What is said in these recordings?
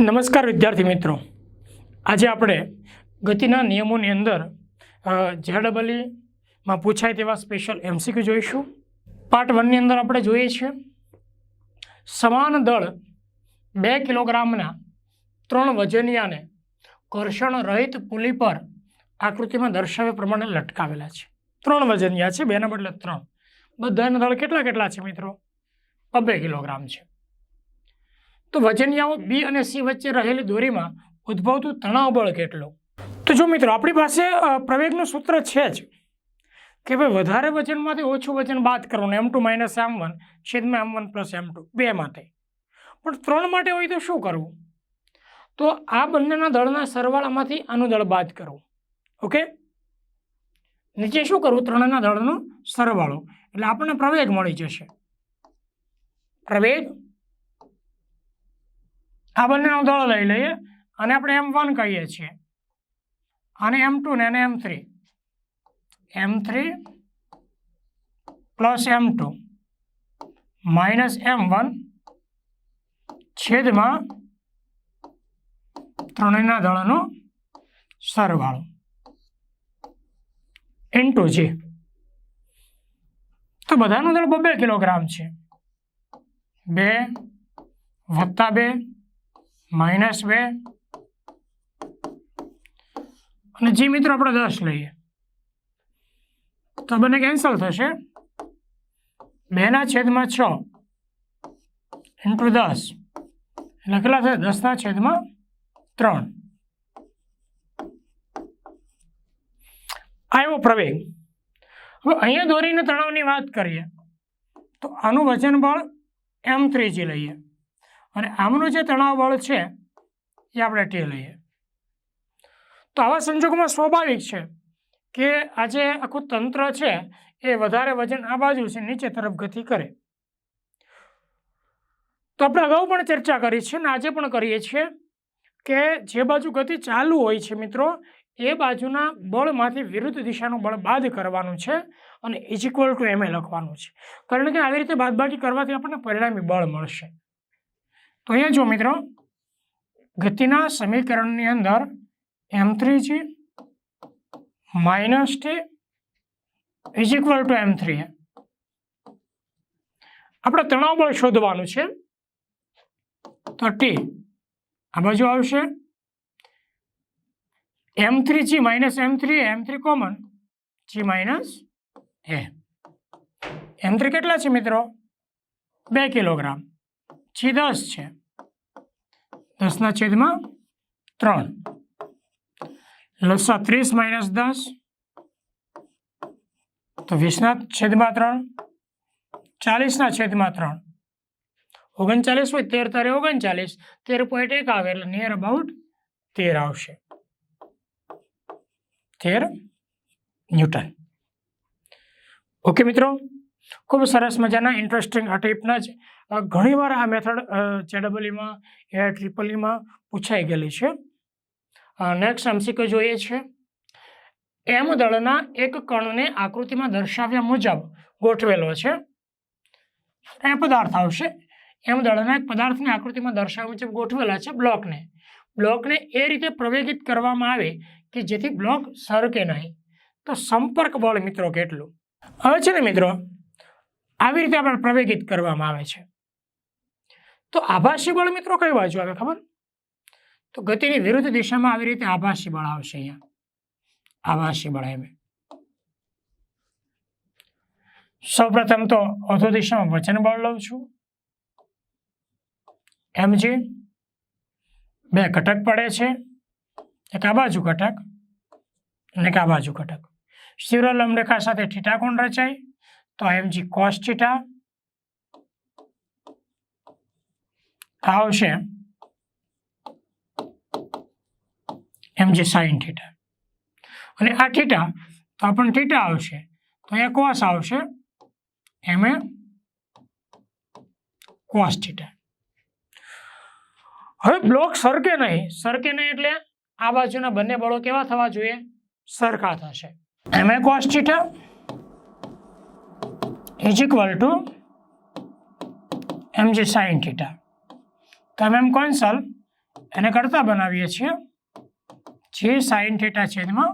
નમસ્કાર વિદ્યાર્થી મિત્રો. આજે આપણે ગતિના નિયમોની અંદર જેડબલીમાં પૂછાય તેવા સ્પેશિયલ એમસીક્યુ જોઈશું. પાર્ટ વનની અંદર આપણે જોઈએ છીએ, સમાન દળ બે કિલોગ્રામના ત્રણ વજનિયાને ઘર્ષણ રહિત પુલી પર આકૃતિમાં દર્શાવ્યા પ્રમાણે લટકાવેલા છે. ત્રણ વજનિયા છે, બેના બદલે ત્રણ. બધાના દળ કેટલા કેટલા છે મિત્રો? બબ્બે કિલોગ્રામ છે. તો વજનિયાઓ બી અને સી વચ્ચે રહેલી દોરીમાં ઉદ્ભવતું તણાવ બળ કેટલું? તો જો મિત્રો, આપણી પાસે પ્રવેગનું સૂત્ર છે જ કે ભાઈ, વધારે વજનમાંથી ઓછું વજન બાદ કરવાનું, M two minus M one છેદમાં M one plus M two, બે માટે. પણ ત્રણ માટે હોય તો શું કરવું? તો આ બંનેના દળના સરવાળામાંથી આનું દળ બાદ કરવું ઓકે? નીચે શું કરવું? ત્રણના દળનો સરવાળો. એટલે આપણને પ્રવેગ મળી જશે. પ્રવેગ આ બંનેનો દળ લઈ લઈએ અને આપણે એમ વન કહીએ છીએ. અને એમ ટુ ને M three M three plus M two minus M one છેદમાં ત્રણેયના દળનો સરવાળો. ઇન્ટુ જી તો બધાનું દળ બબે કિલોગ્રામ છે. બે વત્તા બે માઇનસ બે. અને જી મિત્રો આપણે દસ લઈએ. તો બંને કેન્સલ થશે. બેના છેદમાં છ ઇન્ટુ દસ. કેટલા થશે દસના છેદમાં ત્રણ. આવ્યો પ્રવેગ. હવે અહીંયા દોરીને તણાવની વાત કરીએ. તો આનું વજન બળ એમ થ્રીજી લઈએ. અને આમનું જે તણાવ બળ છે, એ આપણે ટી લઈએ. તો આવા સંજોગોમાં સ્વાભાવિક છે કે આ જે આખું તંત્ર છે, એ વધારે વજન આ બાજુ છે, નીચે તરફ ગતિ કરે. તો આપણે અગાઉ પણ ચર્ચા કરી છે અને આજે પણ કરીએ છીએ કે જે બાજુ ગતિ ચાલુ હોય છે મિત્રો, એ બાજુના બળમાંથી વિરુદ્ધ દિશાનું બળ બાદ કરવાનું છે અને ઇઝ ઇક્વલ ટુ એમ લખવાનું છે. કારણ કે આવી રીતે બાદબાકી કરવાથી આપણને પરિણામી બળ મળશે. અહીંયા જો મિત્રો, ગતિના સમીકરણની અંદર M three G minus T is equal to M three આપણે તણાવ બળ શોધવાનું છે. તો ટી આ બાજુ આવશે. M three G minus M three M three common G minus A M three કેટલા છે મિત્રો? બે કિલોગ્રામ જી દસ છે. દસના છેદમાં ત્રણ લસા ત્રીસ માઇનસ દસ તો વીસના છેદમાં ત્રણ ચાલીસના છેદમાં ત્રણ ઓગણચાલીસ હોય તેર તારે ઓગણચાલીસ તેર પોઈન્ટ એક આવે એટલે નિયર અબાઉટ તેર આવશે. તેર ન્યૂટન ઓકે મિત્રો. ખૂબ સરસ મજાના ઇન્ટરેસ્ટિંગ આ ટાઈપના જ ઘણીવાર આ મેથડ જેડબલઈમાં એ ટ્રિપલઈમાં પૂછાઈ ગયેલી છે. નેક્સ્ટ એમસીક્યુ જોઈએ છે. એમ દળના એક કણને આકૃતિમાં દર્શાવ્યા મુજબ ગોઠવેલો છે. એ પદાર્થ આવશે. એમ દળના એક પદાર્થની આકૃતિમાં દર્શાવ્યા મુજબ ગોઠવેલા છે બ્લોકને. બ્લોકને એ રીતે પ્રવેગિત કરવામાં આવે કે જેથી બ્લોક સરકે નહીં. તો સંપર્ક બળ મિત્રો કેટલું? હવે છે ને મિત્રો, આવી રીતે આપણે પ્રવેગિત કરવામાં આવે છે. તો આભાસી બળ મિત્રો કઈ બાજુ આવે ખબર? તો ગતિની વિરુદ્ધ દિશામાં આવી રીતે આભાસી બળ આવશે અહીંયા. આભાસી બળ એમ. સૌપ્રથમ તો અધો દિશામાં વચન બળ લઉં છું. એમજી, બે ઘટક પડે છે. એક આ બાજુ ઘટક અને એક આ બાજુ ઘટક. શિવર લંબરેખા સાથે થીટા કોણ રચાય. તો એમજી કોસ થીટા આવશે. એમ જે સાઈન થીટા અને આ થીટા તો આપણને થીટા આવશે. તો અહીંયા કોસ આવશે. એમ એ કોસ થીટા હવે બ્લોક સરકે નહીં. સરકે નહીં એટલે આ બાજુના બંને બળો કેવા થવા જોઈએ? સરખા થશે. M A cos theta is equal to M G sine theta તો એમ એમ કોન્સલ એને કરતા બનાવીએ છીએ. જે સાઇન થેટા છેદમાં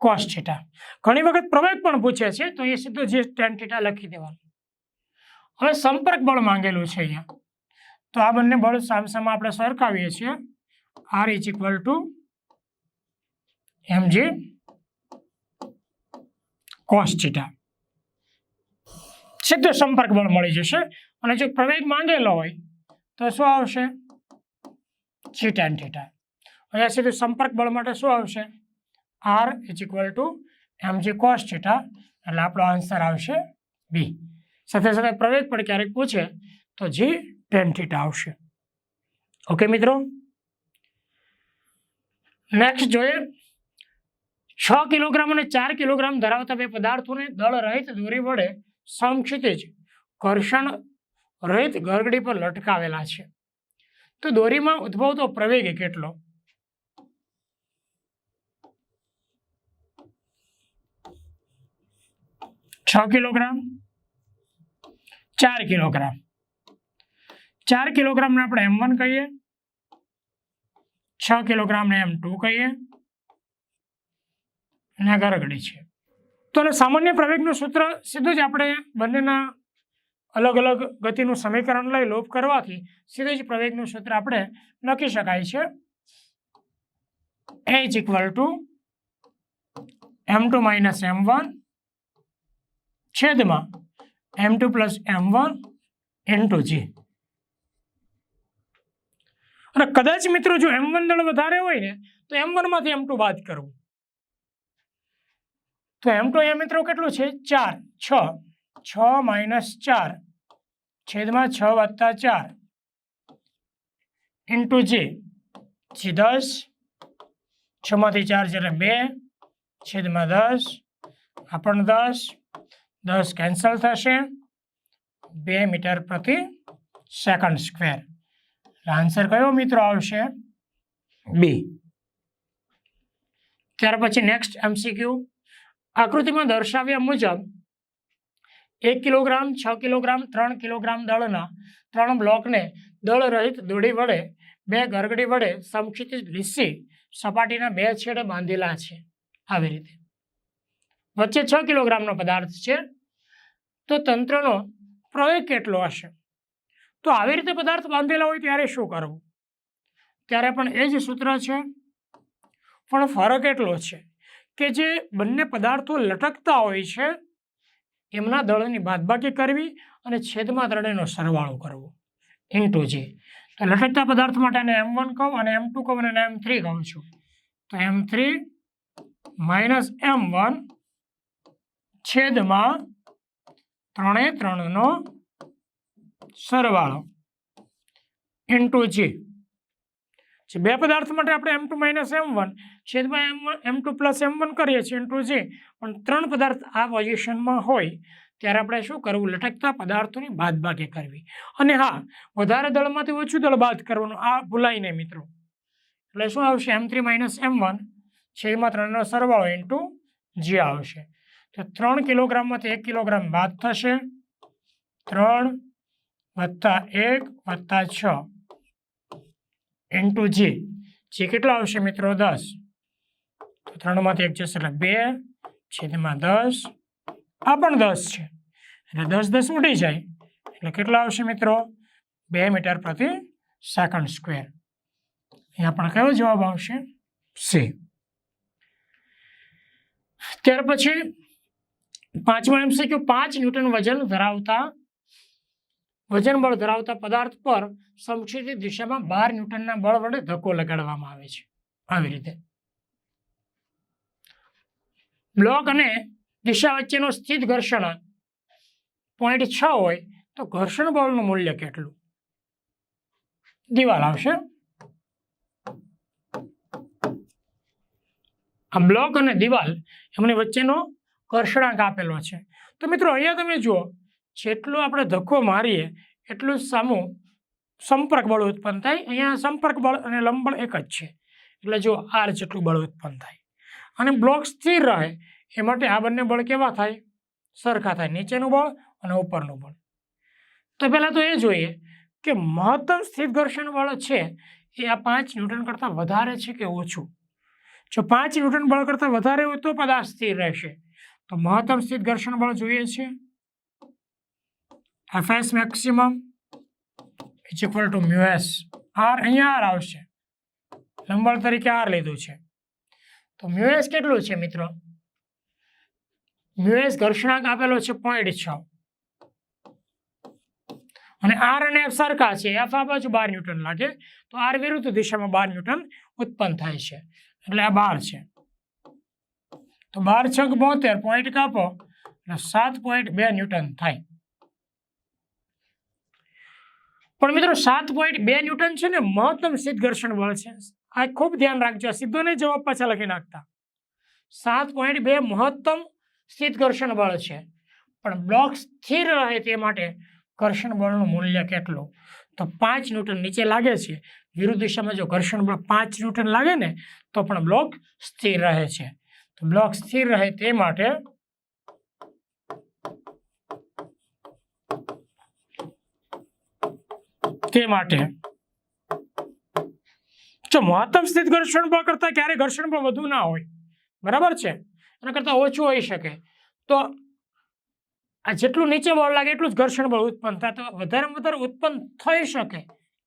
કોસ થેટા ઘણી વખત પ્રવેગ પણ પૂછે છે, તો એ સીધો જે ટેન થેટા લખી દેવાનું. હવે સંપર્ક બળ માંગેલું છે અહીંયા. તો આ બંને બળ સામસામાં આપણે સરખાવીએ છીએ. R is equal to M G cos theta સીધો સંપર્ક બળ મળી જશે. અને જો પ્રવેગ માંગેલો હોય તો શું આવશે? G tan theta. અહીંયા સીધું સંપર્ક બળ માટે શું આવશે? R is equal to M G cos theta એટલે આપણો આન્સર આવશે બી સાથે સાથે પ્રવેગ પણ ક્યારેક પૂછે તો જી ટેન થીટા આવશે. ઓકે મિત્રો? નેક્સ્ટ જોઈએ. છ કિલોગ્રામ અને ચાર કિલોગ્રામ ધરાવતા બે પદાર્થોને દળ રહિત દોરી વડે સમક્ષિતિજ ઘર્ષણ રહિત ગરગડી પર લટકાવેલા છે. તો દોરીમાં ઉદ્ભવતો પ્રવેગ કેટલો? છ કિલોગ્રામ? ચાર કિલોગ્રામ. ચાર કિલોગ્રામને આપણે એમ વન કહીએ. છ કિલોગ્રામને એમ ટુ કહીએ. અને ગરગડી છે. તો સામાન્ય પ્રવેગનું સૂત્ર સીધું જ આપણે બંનેના અલગ અલગ ગતિનું સમીકરણ લઈ લોપ કરવાથી સીધું જ પ્રવેગનું સૂત્ર આપણે લખી શકાય છે. A is equal to M two minus M one છેદમાં M two plus M one into G અને કદાચ મિત્રો જો એમ વન દળ વધારે હોય ને, તો એમ વનમાંથી એમ ટુ બાદ કરવું. તો એમ ટુ એ મિત્રો કેટલું છે? ચાર, છ. છ માઇનસ ચાર છેદમાં છ વત્તા ચાર ઇન્ટુ જે. છે દસ છમાંથી ચાર એટલે બે છેદમાં દસ આપણ દસ દસ કેન્સલ થશે બે મીટર પ્રતિ સેકન્ડ સ્ક્વેર આન્સર કયો મિત્રો આવશે? બી ત્યાર પછી નેક્સ્ટ એમસીક્યુ આકૃતિમાં દર્શાવ્યા મુજબ એક કિલોગ્રામ, છ કિલોગ્રામ, ત્રણ કિલોગ્રામ દળના ત્રણ બ્લોકને દળ રહિત દોડી વડે, બે ગરગડી વડે સમક્ષિત લીસી સપાટીના બે છેડે બાંધેલા છે. આવી રીતે. વચ્ચે છ કિલોગ્રામનો પદાર્થ છે. તો તંત્રનો પ્રયોગ કેટલો હશે? તો આવી રીતે પદાર્થ બાંધેલા હોય ત્યારે શું કરવું? ત્યારે પણ એ જ સૂત્ર છે. પણ ફરક એટલો છે કે જે બંને પદાર્થો લટકતા હોય છે એમના દળની બાદબાકી કરવી અને છેદમાં ત્રણેયનો સરવાળો કરવો. ઇન્ટુ જે તો લટકતા પદાર્થ માટે એને એમ વન કહું અને એમ ટુ કહું અને એમ થ્રી કહું છું. તો M three minus M one છેદમાં ત્રણે ત્રણનો સરવાળો. ઇન્ટુ જી જે બે પદાર્થ માટે આપણે M two minus M one છેદમાં M M two plus M one કરીએ છીએ એમ ટુ જે પણ ત્રણ પદાર્થ આ પોઝિશનમાં હોય, ત્યારે આપણે શું કરવું? લટકતા પદાર્થોની બાદબાકી કરવી. અને હા, વધારે દળમાંથી ઓછું દળ બાદ કરવાનું, આ ભૂલાય નહીં મિત્રો. એટલે શું આવશે? M three minus M one છેદમાં ત્રણનો સરવાળો ઇન્ટુ જે આવશે. તો ત્રણ કિલોગ્રામમાંથી એક કિલોગ્રામ બાદ થશે. ત્રણ વત્તા એક વત્તા છ. ઇન્ટુ જી જી કેટલા આવશે મિત્રો? દસ. તો ત્રણમાંથી એક જશે એટલે બે છેદમાં દસ. આ પણ દસ છે. એટલે દસ દસ ઉડી જાય. એટલે કેટલા આવશે મિત્રો? બે મીટર પ્રતિ સેકન્ડ સ્ક્વેર. અહીંયા પણ કયો જવાબ આવશે? સી ત્યાર પછી પાંચમા એમસીક્યુ પાંચ ન્યૂટન વજન ધરાવતા વજન બળ ધરાવતા પદાર્થ પર સમક્ષિતિ દિશામાં બાર ન્યૂટનના બળ વડે ધક્કો લગાડવામાં આવે છે. આવી રીતે. બ્લોક અને દિશા વચ્ચેનો સ્થિત ઘર્ષણ પોઈન્ટ છ હોય તો ઘર્ષણ બળનું મૂલ્ય કેટલું? દિવાલ આવશે. આ બ્લોક અને દિવાલ એમની વચ્ચેનો ઘર્ષણાંક આપેલો છે. તો મિત્રો, અહીંયા તમે જુઓ જેટલો આપણે ધક્કો મારીએ, એટલું જ સામું સંપર્ક બળ ઉત્પન્ન થાય. અહીંયા સંપર્ક બળ અને લંબળ એક જ છે. એટલે જો આર જેટલું બળ ઉત્પન્ન થાય. અને બ્લોક સ્થિર રહે, એ માટે આ બંને બળ કેવા થાય? સરખા થાય. નીચેનું બળ અને ઉપરનું બળ. તો પહેલાં તો એ જોઈએ કે મહત્તમ સ્થિર ઘર્ષણ બળ છે એ આ પાંચ ન્યૂટન કરતાં વધારે છે કે ઓછું? જો પાંચ ન્યૂટન બળ કરતાં વધારે હોય તો પદાર્થ સ્થિર રહેશે. તો મહત્તમ સ્થિત ઘર્ષણ બળ જોઈએ છે. F S maximum is equal to mu S R અહીંયા આર આવશે. લંબળ તરીકે આર લીધું છે. તો મ્યુએસ કેટલું છે મિત્રો? મ્યુ એસ ઘર્ષણાંક આપેલો છે પોઈન્ટ છ. અને આર અને એફ સરખા છે. એફ આ બાજુ બાર ન્યૂટન લાગે. તો આર વિરુદ્ધ દિશામાં બાર ન્યૂટન ઉત્પન્ન થાય છે. એટલે આ બાર છે. તો બાર છક બોતેર પોઈન્ટ કાપો. એટલે સાત પોઈન્ટ બે ન્યૂટન થાય. પણ મિત્રો, સાત પોઈન્ટ બે ન્યૂટન છે ને, મહત્તમ સ્થિત ઘર્ષણ બળ છે. આ ખૂબ ધ્યાન રાખજો. સીધો નહીં જવાબ પાછા લખી નાખતા. સાત પોઈન્ટ બે મહત્તમ સ્થિત ઘર્ષણ બળ છે. પણ બ્લોક સ્થિર રહે તે માટે ઘર્ષણ બળનું મૂલ્ય કેટલું? તો પાંચ ન્યૂટન નીચે લાગે છે. વિરુદ્ધ દિશામાં જો ઘર્ષણ બળ પાંચ ન્યૂટન લાગે ને, તો પણ બ્લોક સ્થિર રહે છે. તો બ્લોક સ્થિર રહે તે માટે તે માટે. જો મહત્તમ સ્થિત ઘર્ષણ બળ કરતાં ક્યારે ઘર્ષણ બળ વધુ ના હોય, બરાબર છે? એના કરતાં ઓછું હોઈ શકે. તો આ જેટલું નીચે બળ લાગે એટલું જ ઘર્ષણ બળ ઉત્પન્ન થાય. તો વધારેમાં વધારે ઉત્પન્ન થઈ શકે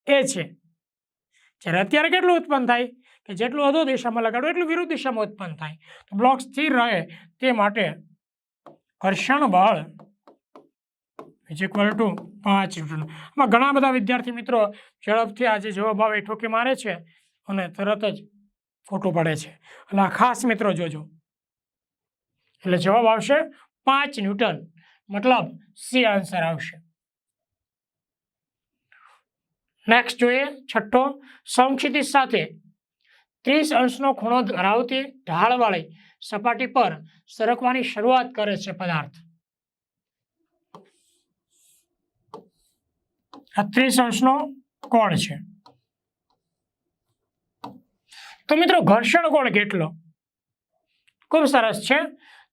એ છે. જ્યારે અત્યારે કેટલું ઉત્પન્ન થાય? કે જેટલું વધુ દિશામાં લગાડો એટલું વિરુદ્ધ દિશામાં ઉત્પન્ન થાય. તો બ્લોક સ્થિર રહે. તે માટે ઘર્ષણ બળ ઇઝ ઇક્વલ ટુ પાંચ ન્યૂટન આમાં ઘણા બધા વિદ્યાર્થી મિત્રો ઝડપથી આજે જવાબ આવે, ઠોકી મારે છે અને તરત જ ફોટો પડે છે. એટલે આ ખાસ મિત્રો જોજો. એટલે જવાબ આવશે પાંચ ન્યૂટન. મતલબ સી આન્સર આવશે. નેક્સ્ટ જોઈએ, છઠ્ઠો. સંક્ષિતિ સાથે ત્રીસ અંશનો ખૂણો ધરાવતી ઢાળવાળી સપાટી પર સરકવાની શરૂઆત કરે છે પદાર્થ. આ ત્રીસ અંશનો કોણ છે? તો મિત્રો ઘર્ષણ કોણ કેટલો? ખૂબ સરસ છે.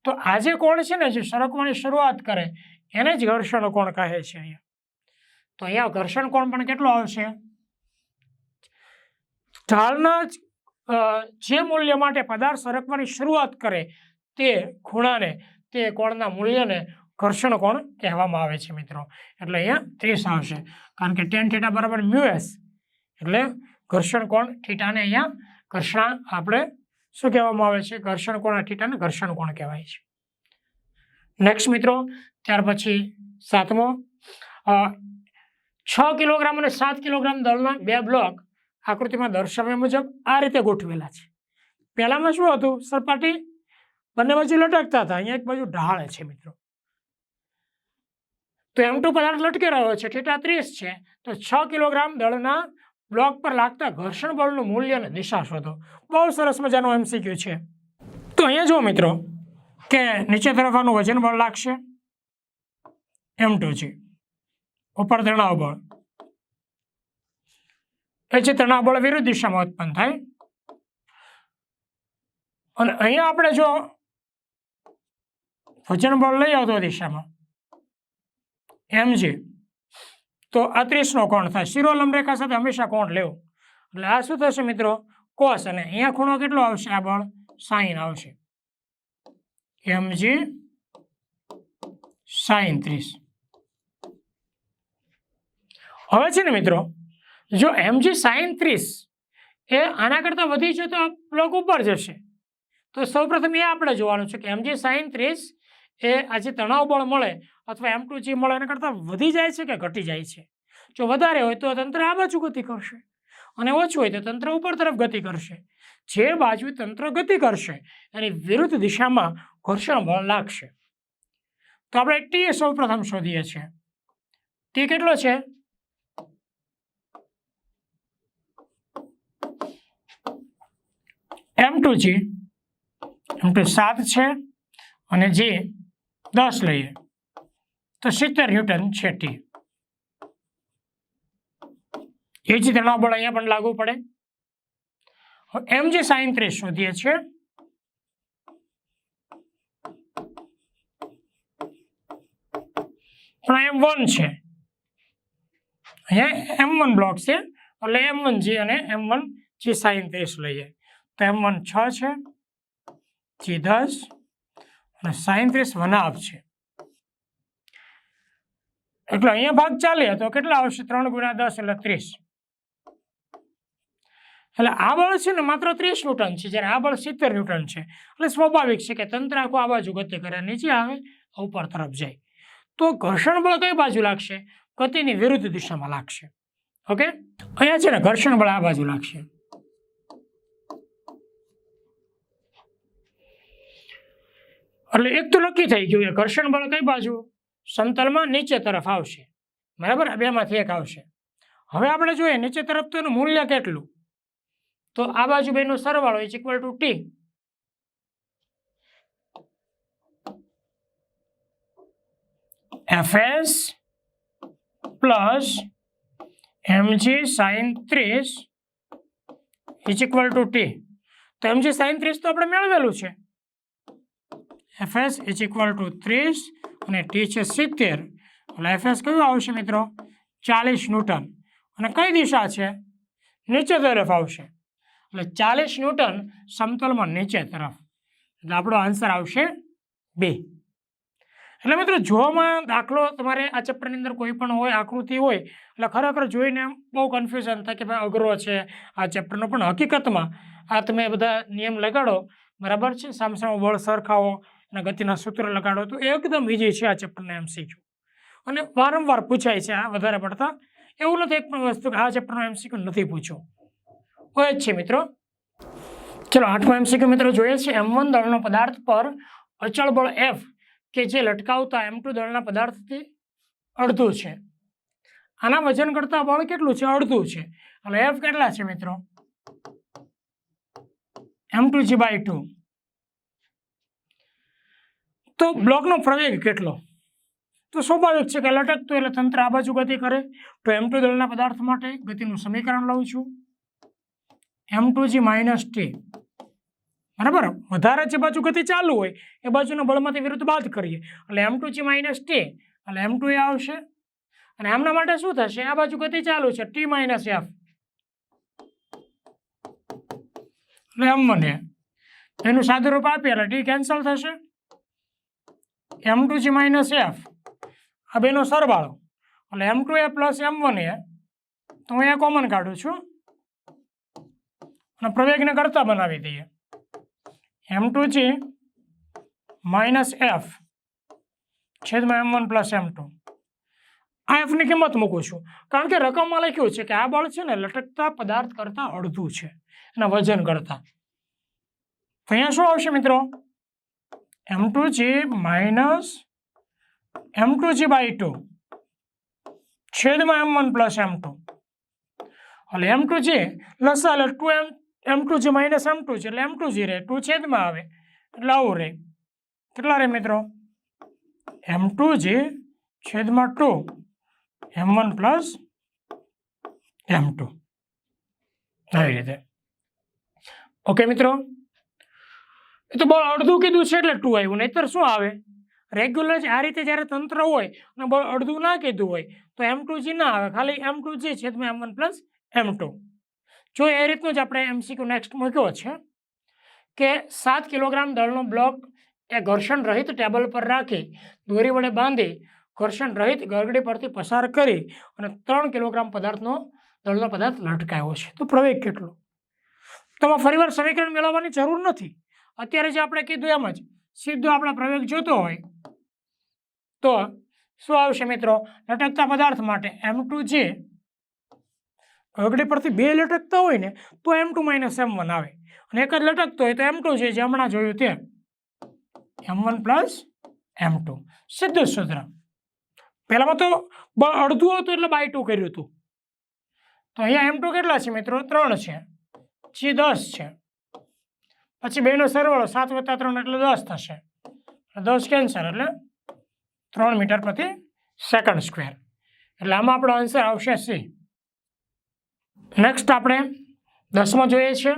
તો આજે કોણ છે ને, જે સરકવાની શરૂઆત કરે, એને જ ઘર્ષણ કોણ કહે છે અહીંયા. તો અહીંયા ઘર્ષણ કોણ પણ કેટલો આવશે? ઢાળના જે મૂલ્ય માટે પદાર્થ સરકવાની શરૂઆત કરે તે ખૂણાને, તે કોણના મૂલ્યને ઘર્ષણ કોણ કહેવામાં આવે છે મિત્રો? એટલે અહીંયા ત્રીસ આવશે. કારણ કે ટેન થીટા બરાબર મ્યુએસ એટલે ઘર્ષણ કોણ? થીટાને અહીંયા ઘર્ષણ આપણે શું કહેવામાં આવે છે? ઘર્ષણ કોણ થીટાને ઘર્ષણ કોણ કહેવાય છે? નેક્સ્ટ મિત્રો, ત્યાર પછી સાતમો છ કિલોગ્રામ અને સાત કિલોગ્રામ દળના બે બ્લોક આકૃતિમાં દર્શાવ્યા મુજબ આ રીતે ગોઠવેલા છે. પહેલામાં શું હતું? સરપાટી બંને બાજુ લટકતા હતા. અહીંયા એક બાજુ ઢાળ છે મિત્રો. તો એમ ટુ પદાર્થ લટકી રહ્યો છે. થીટા ત્રીસ છે. તો છ કિલોગ્રામ દળના બ્લોક પર લાગતા ઘર્ષણ બળનું મૂલ્ય અને દિશા શોધો. બહુ સરસ મજાનો એમસીક્યુ છે. તો અહીંયા જુઓ મિત્રો, કે નીચે તરફ આનું વજન બળ લાગશે. એમ ટુ છે ઉપર તણાવ બળ. પછી તણાવ બળ વિરુદ્ધ દિશામાં ઉત્પન્ન થાય. અને અહીંયા આપણે જો વજન બળ લઈ આવતો દિશામાં એમ તો આ ત્રીસનો કોણ થાય? શિરોલંબ રેખા સાથે હંમેશા કોણ લેવો? એટલે આ શું થશે મિત્રો? કોસ. અને અહીંયા ખૂણો કેટલો આવશે? આ બળ સાઈન આવશે. એમ સાઈન ત્રીસ. હવે છે ને મિત્રો, જો એમજી સાઈન ત્રીસ એ આના કરતાં વધી છે તો બ્લોક ઉપર જશે. તો સૌપ્રથમ એ આપણે જોવાનું છે કે એમજી સાઈન ત્રીસ એ આજે તણાવ બળ મળે અથવા એમ ટુ જી મળે એના કરતાં વધી જાય છે કે ઘટી જાય છે? જો વધારે હોય તો તંત્ર આ બાજુ ગતિ કરશે અને ઓછું હોય તો તંત્ર ઉપર તરફ ગતિ કરશે. જે બાજુ તંત્ર ગતિ કરશે એની વિરુદ્ધ દિશામાં ઘર્ષણ બળ લાગશે. તો આપણે ટી સૌ પ્રથમ શોધીએ છીએ. ટી કેટલો છે? એમ ટુ જી એમ ટુ સાત છે અને જી દસ લઈએ. તો સિત્તેર ન્યૂટન છે એ જ તણાવ બળ અહીંયા પણ લાગુ પડે. એમ જે સાઈન શોધીએ છીએ. પણ એમ વન છે. અહીંયા એમ વન બ્લોક છે. એટલે એમ વન જી અને એમ વન જી સાઈન લઈએ. તો એમ વન છ છે. જી દસ. અને સાઈન ત્રીસ વન એટલે અહીંયા ભાગ ચાલે તો કેટલા આવશે? ત્રણ ગુણ્યા દસ એટલે ત્રીસ. એટલે આ બળ છે ને માત્ર ત્રીસ ન્યૂટન છે, જ્યારે આ બળ સિત્તેર ન્યૂટન છે. એટલે સ્વાભાવિક છે કે તંત્ર આખું આ બાજુ ગતિ કરે, નીચે આવે ઉપર તરફ જાય. તો ઘર્ષણ બળ કઈ બાજુ લાગશે? ગતિની વિરુદ્ધ દિશામાં લાગશે. ઓકે? અહીંયા છે ને ઘર્ષણ બળ આ બાજુ લાગશે. એટલે એક તો નક્કી થઈ ગયું કે ઘર્ષણ બળ કઈ બાજુ? સમતલમાં નીચે તરફ આવશે. બરાબર? બેમાંથી એક આવશે. હવે આપણે જોઈએ, નીચે તરફ તો એનું મૂલ્ય કેટલું? તો આ બાજુ બેનો સરવાળો is equal to T FS plus MG sine ત્રીસ ઇઝ ઇક્વલ ટુ ટી તો એમજી સાઇન ત્રીસ તો આપણે મેળવેલું છે. એફએસ ઇઝ ઇક્વલ ટુ ત્રીસ અને ટી છે સિત્તેર. એટલે એફએસ કયું આવશે મિત્રો? ચાલીસ ન્યૂટન. અને કઈ દિશા છે? નીચે તરફ આવશે. એટલે ચાલીસ ન્યૂટન સમતલમાં નીચે તરફ. એટલે આપણો આન્સર આવશે બે. એટલે મિત્રો જોવામાં દાખલો તમારે આ ચેપ્ટરની અંદર કોઈ પણ હોય, આકૃતિ હોય, એટલે ખરેખર જોઈને બહુ કન્ફ્યુઝન થાય કે ભાઈ અઘરો છે આ ચેપ્ટરનો પણ હકીકતમાં આ તમે બધા નિયમ લગાડો, બરાબર છે? સામસામો બળ સરખાવો અને ગતિના સૂત્ર લગાડો તો એકદમ ઇઝી છે આ ચેપ્ટરને એમ શીખ્યું અને વારંવાર પૂછાય છે આ વધારે પડતા, એવું નથી એક પણ વસ્તુ કે આ ચેપ્ટરનો એમસીક્યુ નથી પૂછ્યો હોય જ છે મિત્રો. ચલો, આઠમો એમસીક્યુ મિત્રો જોઈએ છે એમ વન દળનો પદાર્થ પર અચળ બળ એફ કે જે લટકાવતા એમ ટુ દળના પદાર્થથી અડધું છે. આના વજન કરતાં બળ કેટલું છે? અડધું છે. એટલે એફ કેટલા છે મિત્રો? M two G by two તો બ્લોકનો પ્રવેગ કેટલો? તો સ્વાભાવિક છે કે લટકતું એટલે તંત્ર આ બાજુ ગતિ કરે. તો એમ ટુ દળના પદાર્થ માટે ગતિનું સમીકરણ લઉં છું. M two G minus T બરાબર? વધારે જે બાજુ ગતિ ચાલુ હોય, એ બાજુના બળમાંથી વિરુદ્ધ બાદ કરીએ. એટલે એમ ટુ માઇનસ ટી એટલે એમ ટુ એ આવશે. અને એમના માટે શું થશે? આ બાજુ ગતિ ચાલુ છે. ટી માઇનસ એફ એટલે એમ મને એનું સાદું રૂપ આપીએ એટલે ટી કેન્સલ થશે. M two G minus F આ બેનો સરવાળો. એટલે M two A plus M one A તો હું અહીંયા કોમન કાઢું છું. અને પ્રવેગને કરતા બનાવી દઈએ. M two G minus F છેદમાં M one plus M two આ એફની કિંમત મૂકું છું. કારણ કે રકમમાં લખ્યું છે કે આ બળ છે ને લટકતા પદાર્થ કરતાં અડધું છે. એના વજન કરતાં. તો અહીંયા શું આવશે મિત્રો? M two G minus M two G by two છેદમાં M one plus M two એટલે એમ ટુ જી લસા એટલે two M M two G minus M two છે એટલે એમ ટુ જી રહે ટુ છેદમાં આવે એટલે આવું રહે કેટલા રહે મિત્રો એમ ટુ જી છેદમાં two M one plus M two આવી રીતે ઓકે મિત્રો એ તો બળ અડધું કીધું છે એટલે ટુ આવ્યું, નહીતર શું આવે? રેગ્યુલર આ રીતે જ્યારે તંત્ર હોય અને બળ અડધું ના કીધું હોય, તો એમ ટુ જી ના આવે. ખાલી એમ ટુ જી છેદમાં M one plus M two જો એ રીતનું જ આપણે એમસીક્યુ નેક્સ્ટ મૂક્યો છે કે સાત કિલોગ્રામ દળનો બ્લોક એ ઘર્ષણ રહિત ટેબલ પર રાખી, દોરી વડે બાંધી, ઘર્ષણ રહિત ગરગડી પરથી પસાર કરી અને ત્રણ કિલોગ્રામ પદાર્થનો, દળનો પદાર્થ લટકાયો છે. તો પ્રવેગ કેટલો? તો આમાં ફરીવાર સમીકરણ મેળવવાની જરૂર નથી. અત્યારે જે આપણે કીધું એમ જ, સીધો આપણે પ્રવેગ જોતો હોય, તો શું આવશે મિત્રો? લટકતા પદાર્થ માટે એમ ટુ જે ગગડી પરથી બે લટકતા હોય ને, તો M two minus M one આવે. અને એક જ લટકતો હોય તો એમ ટુ છે, જે હમણાં જોયું તે. M one plus M two. સીધું સૂત્ર. પહેલાંમાં તો અડધું હતું એટલે બાય ટુ કર્યું હતું. તો અહીંયા એમ ટુ કેટલા છે મિત્રો? ત્રણ છે. જે દસ છે. પછી બેનો સરવાળો સાત વત્તા ત્રણ એટલે દસ થશે. દસ કેન્સર એટલે ત્રણ મીટર પ્રતિ સેકન્ડ સ્ક્વેર. એટલે આમાં આપણો આન્સર આવશે સી. નેક્સ્ટ આપણે દસમાં જોઈએ છીએ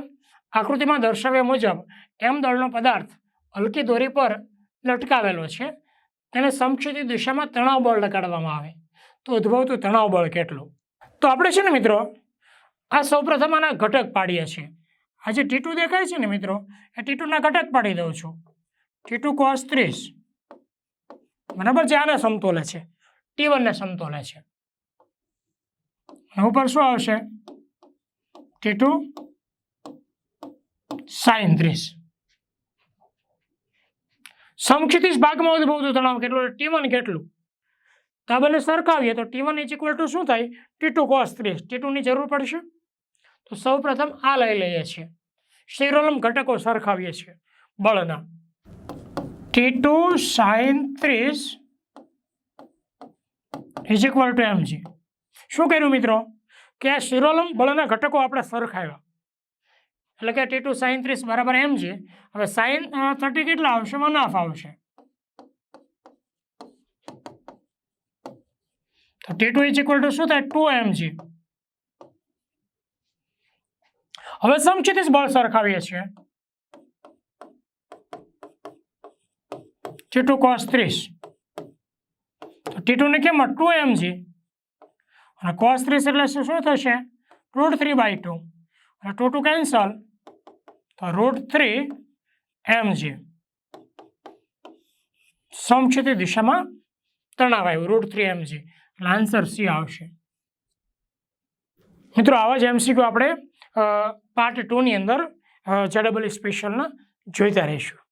આકૃતિમાં દર્શાવ્યા મુજબ એમ દળનો પદાર્થ હલકી દોરી પર લટકાવેલો છે. તેને સમક્ષિત દિશામાં તણાવ બળ લગાડવામાં આવે. તો ઉદ્ભવતું તણાવ બળ કેટલું? તો આપણે છે ને મિત્રો, આ સૌપ્રથમ આના ઘટક પાડીએ છીએ. આ જે ટી દેખાય છે ને મિત્રો? એ ટી ટુના ઘટક પાડી દઉં છું. ટી ટુ કોસ ત્રીસ. બરાબર છે? આને સમતોલે છે. ટી વનને સમતોલે છે. ઉપર શું આવશે? ટી ટુ સાઈન ત્રીસ. સમક્ષિતિશ ભાગમાં ઉદ્ભવતું તણાવ કેટલું? ટી વન કેટલું? તો આ બંને સરખાવીએ તો T one is equal to શું થાય? ટી ટુ કોસ ત્રીસ. ટી ટુની જરૂર પડશે? તો સૌ પ્રથમ આ લઈ લઈએ છીએ. શિરોલમ ઘટકો સરખાવીએ છીએ. બળના. ટી ટુ સાઈન ત્રીસ ઇઝ ઇક્વલ ટુ એમજી શું કર્યું મિત્રો? કે આ શિરોલમ બળના ઘટકો આપણે સરખાવ્યા. એટલે કે ટી ટુ સાઈન ત્રીસ બરાબર એમજી હવે સાઈન થર્ટી કેટલા આવશે? વન હાફ આવશે. તો T two is equal to શું થાય? ટુ એમજી હવે સમક્ષિતિજ બળ સરખાવીએ છીએ. ટી ટુ કોસ ત્રીસ તો ટી ટુની કિંમત ટુ એમજી અને કોસ ત્રીસ એટલે શું થશે? રૂટ થ્રી બાય ટુ અને ટુ ટુ કેન્સલ તો રૂટ થ્રી એમજી સમક્ષિતિ દિશામાં તણાવ આવ્યું રૂટ થ્રી એમજી એટલે આન્સર સી આવશે. મિત્રો, આવા જ એમસીક્યુ આપણે પાર્ટ ટુની અંદર જેડબલ સ્પેશિયલના જોઈતા રહીશું.